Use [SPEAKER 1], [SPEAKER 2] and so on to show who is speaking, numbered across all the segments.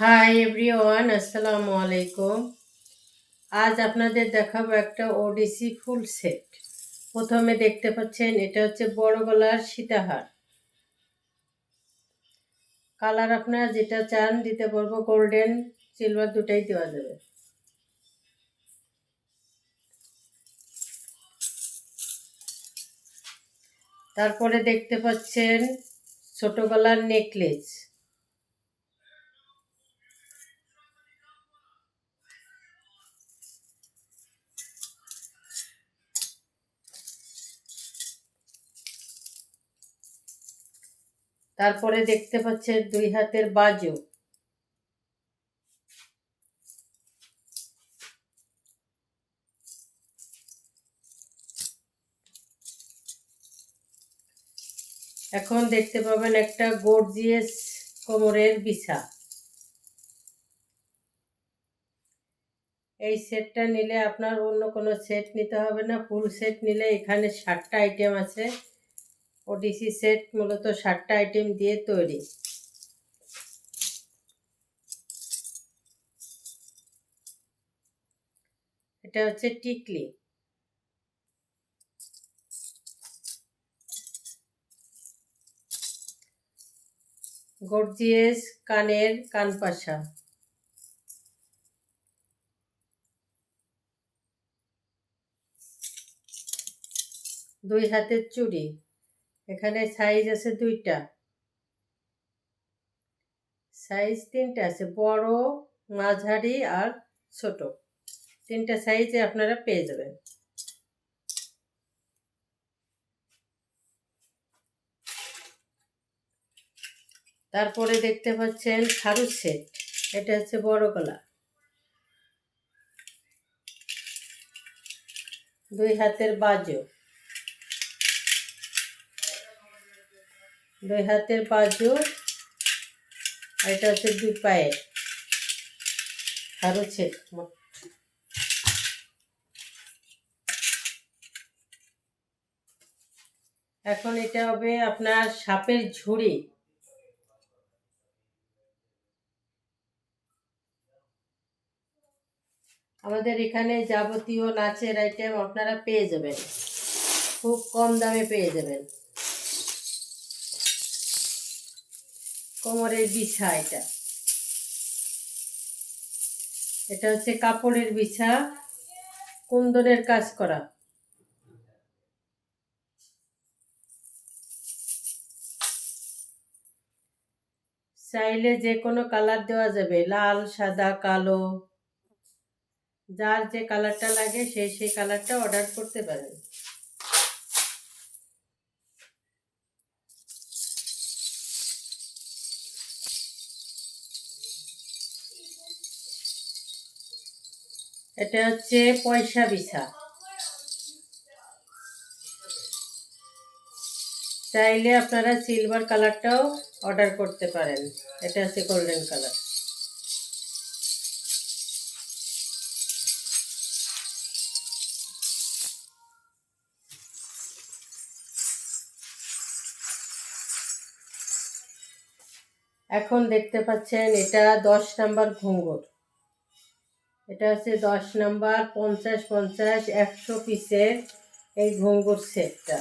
[SPEAKER 1] Hi everyone আসসালামু আলাইকুম আজ আপনাদের দেখাবো একটা ওডিসি ফুল সেট। প্রথমে দেখতে পাচ্ছেন, এটা হচ্ছে বড় গলার সীতাহার। কালার আপনারা যেটা চান দিতে পারব, গোল্ডেন, সিলভার দুটাই দেওয়া যাবে। তারপরে দেখতে পাচ্ছেন ছোট গলার নেকলেস। তারপরে দেখতে পাচ্ছেন দুই হাতের বাজু। এখন দেখতে পাবেন একটা গর্জিয়াস কোমরের বিছা। এই সেটটা নিলে আপনার অন্য কোনো সেট নিতে হবে না। ফুল সেট নিলে এখানে ষাটটা আইটেম আছে। ওডিসি সেট মূলত সাতটা আইটেম দিয়ে তৈরি। এটা হচ্ছে টিকলি। গর্জিয়াস কানের কানপাশা। দুই হাতের চুড়ি। এখানে সাইজ আছে দুইটা। সাইজ তিনটা আছে, বড়, মাঝারি আর ছোট। তিনটা সাইজে আপনারা পেয়ে যাবেন। তারপরে দেখতে পাচ্ছেন খারুর সেট এটা হচ্ছে বড় গলা দুই হাতের বাজু। দুই হাতের বাজু আর এটা হচ্ছে দুই পায়ের। আরও ছেদ এখন এটা হবে আপনার সাপের ঝুড়ি। আমাদের এখানে যাবতীয় নাচের আইটেম আপনারা পেয়ে যাবেন। খুব কম দামে পেয়ে যাবেন। কোমরের বিছা এটা। এটা হচ্ছে কাপড়ের বিছা, কুন্দনের কাজ করা। চাইলে যে কোনো কালার দেওয়া যাবে, লাল, সাদা, কালো। যার যে কালারটা লাগে সেই সেই কালারটা অর্ডার করতে পারেন এটা হচ্ছে পয়সা বিছা। চাইলে আপনারা সিলভার কালারটাও অর্ডার করতে পারেন। এটা হচ্ছে গোল্ডেন কালার এখন দেখতে পাচ্ছেন এটা দশ নাম্বার ঘুঙ্গুর। এটা হচ্ছে দশ নাম্বার, পঞ্চাশ পঞ্চাশ, একশো পিসের এই ঘুঙ্গুর সেটটা।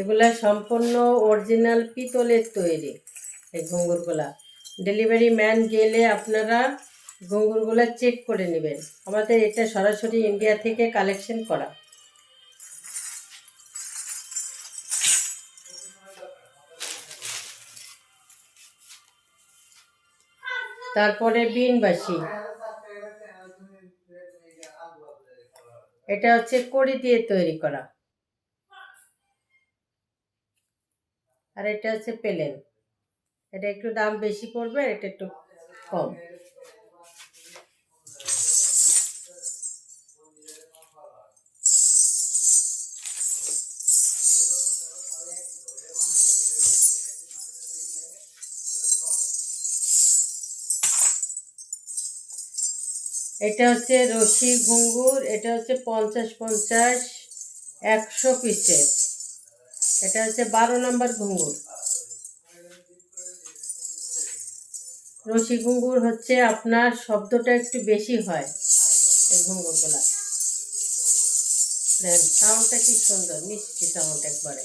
[SPEAKER 1] এগুলা সম্পূর্ণ অরিজিনাল পিতলের তৈরি এই ঘুঙ্গুরগুলা। ডেলিভারি ম্যান গেলে আপনারা ঘুঙ্গুরগুলো চেক করে নেবেন। আমাদের এটা সরাসরি ইন্ডিয়া থেকে কালেকশন করা। তারপরে বিনবাসি। এটা হচ্ছে কড়ি দিয়ে তৈরি করা। আর এটা হচ্ছে পেলেন। এটা একটু দাম বেশি পড়বে, এটা একটু কম। এটা হচ্ছে রশি ঘুঙ্গুর, এটা হচ্ছে পঞ্চাশ পঞ্চাশ একশো পিসের। এটা হচ্ছে বারো নম্বর ঘুঙ্গুর। রশি ঘুঙ্গুর হচ্ছে আপনার শব্দটা একটু বেশি হয় এই ঘুঙ্গুরগুলা। দেন সাউন্ডটা কি সুন্দর, মিষ্টি সাউন্ড একবারে।